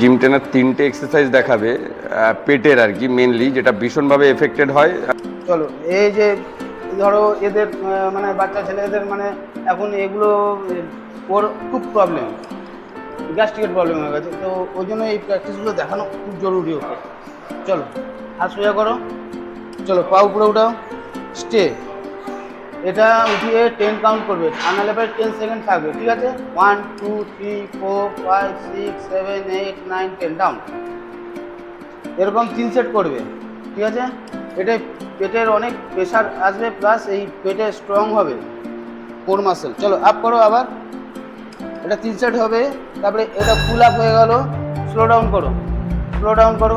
Gym trainer তিনটে exercise দেখাবে পেটের আর কি মেনলি যেটা ভীষণভাবে এফেক্টেড হয়। চলো, এই যে ধরো এদের মানে বাচ্চা ছেলেদের মানে এখন এগুলো, ওর খুব প্রবলেম গ্যাস্ট্রিকের প্রবলেম হয়ে গেছে, তো ওই জন্য এই প্র্যাকটিসগুলো দেখানো খুব জরুরি ওকে চলো, হাত সোজা করো, চলো, পা উপরে উঠাও স্টে এটা উঠিয়ে টেন কাউন্ট করবে। ঠান্ডা লেভেল টেন সেকেন্ড থাকবে, ঠিক আছে? One two three four five six seven eight nine ten down এরকম তিন সেট করবে, ঠিক আছে? এটা পেটের অনেক প্রেশার আসবে প্লাস এই পেটে স্ট্রং হবে কোর মাসেল চলো আপ করো আবার। এটা তিন সেট হবে, তারপরে এটা ফুল আপ হয়ে গেল। স্লো ডাউন করো। স্লো ডাউন করো।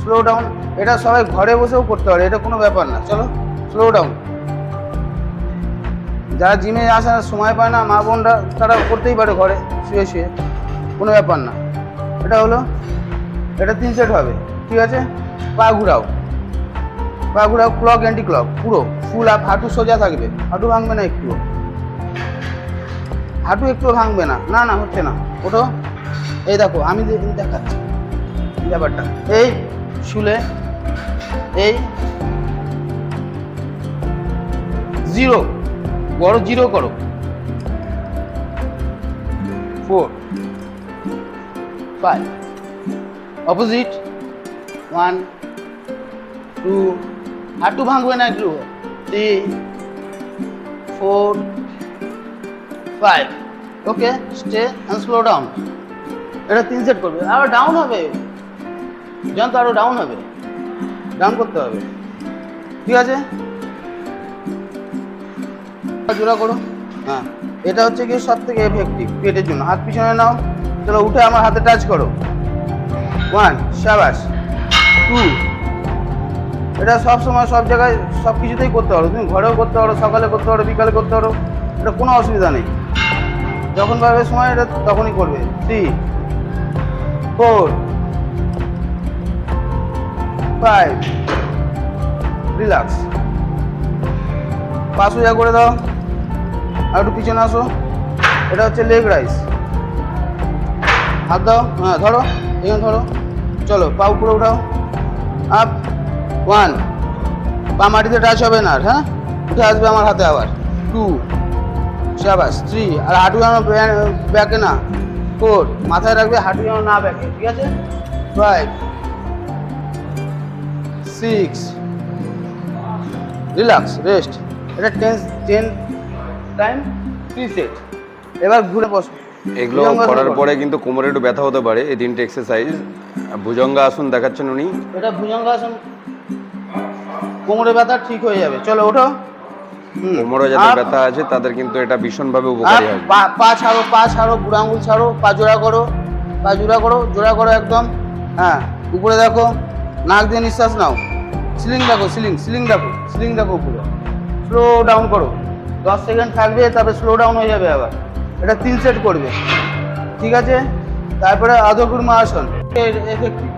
স্লো ডাউন এটা সবাই ঘরে বসেও করতে পারে, এটা কোনো ব্যাপার না। চলো স্লো ডাউন যারা জিমে আসার সময় পায় না, মা বোনরা, তারা করতেই পারে ঘরে, শুয়ে শুয়ে। কোনো ব্যাপার না। এটা হলো, এটা তিন সেট হবে। ঠিক আছে? পা ঘুরাও। পা ঘুরাও ক্লক অ্যান্টি ক্লক পুরো ফুল আপ হাঁটু সোজা থাকবে। হাঁটু ভাঙবে না একটু হাঁটু একটু ভাঙবে না। না না, হচ্ছে না। ওঠো। এই দেখো, আমি দেখাচ্ছি। ব্যাপারটা। এই, শুলে। এই। জিরো বড় জিরো করো। Four five opposite one two হাঁটু ভাঙবে না একটু। Three four five okay stay and slow down এটা তিন সেট করবে। আবার ডাউন হবে। জান তো আরও ডাউন হবে। ডাউন করতে হবে। ঠিক আছে? জোড়া করো। হ্যাঁ। এটা হচ্ছে কি সব থেকে এফেক্টিভ পেটের জন্য। হাত পিছনে নাও চলো উঠে আমার হাতে টাচ করো। ওয়ান সাবাস। টু এটা সব সময় সব জায়গায় সব কিছুতেই করতে পারো। তুমি ঘরেও করতে পারো সকালে করতে পারো বিকালে করতে পারো এটা কোনো অসুবিধা নেই। যখন পাবে সময় এটা তখনই করবে। থ্রি ফোর ফাইভ রিল্যাক্স পা সোজা করে দাও। আর একটু পিছনে আসো। এটা হচ্ছে লেগ রাইস হাত দাও। হ্যাঁ ধরো। এখানে ধরো। চলো পা উপরে উঠাও। আপ ওয়ান পা মাটিতে টাচ হবে না হ্যাঁ? উঠে আসবে আমার হাতে আবার। টু সাবাস থ্রি আর হাঁটু যেন ব্যাকে না। ফোর মাথায় রাখবে, হাঁটু যেন না ব্যাকে, ঠিক আছে? ফাইভ সিক্স রিল্যাক্স রেস্ট এটা ten ten time three set এবার ঘুরে বসো। এগুলো করার পরে কিন্তু কোমরে একটু ব্যথা হতে পারে এই তিনটে এক্সারসাইজ ভুজঙ্গা আসন দেখাচ্ছেন উনি। এটা ভুজঙ্গাসন কোমরে ব্যথা ঠিক হয়ে যাবে। চলো ওঠো। কোমরে যাদের ব্যথা আছে তাদের কিন্তু এটা ভীষণভাবে উপকারী হবে। পা- পা ছাড়ো পা ছাড়ো বুড়ো আঙুল ছাড়ো পা জোড়া করো পা জোড়া করো জোড়া করো একদম। হ্যাঁ উপরে দেখো নাক দিয়ে নিঃশ্বাস নাও। সিলিং দেখো সিলিং সিলিং দেখো সিলিং দেখো উপরে। স্লো ডাউন করো। দশ সেকেন্ড থাকবে, তারপরে স্লো ডাউন হয়ে যাবে আবার। এটা তিন সেট করবে। ঠিক আছে? তারপরে আদকুর্মা আসন। এফেক্টিভ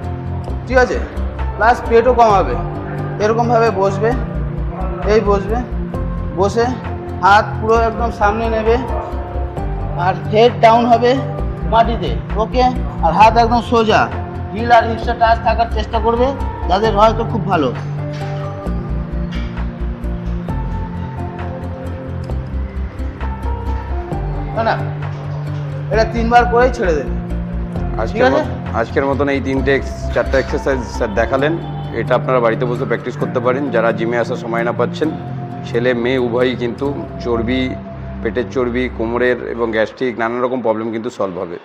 ঠিক আছে? প্লাস পেটও কমাবে। এরকমভাবে বসবে। এই বসবে। বসে হাত পুরো একদম সামনে নেবে। আর হেড ডাউন হবে মাটিতে। ওকে আর হাত একদম সোজা। হিল আর হিপসটা টাচ থাকার চেষ্টা করবে। যাদের হয়তো খুব ভালো। না, এটা তিনবার করেই ছেড়ে দেবে। আজকের মতন এই তিনটে চারটে চারটা এক্সারসাইজ স্যার দেখালেন। এটা আপনারা বাড়িতে বসে প্র্যাকটিস করতে পারেন। যারা জিমে আসার সময় না পাচ্ছেন ছেলে মেয়ে উভয়ই কিন্তু চর্বি পেটের চর্বি কোমরের এবং গ্যাস্ট্রিক নানান রকম প্রবলেম কিন্তু সলভ হবে।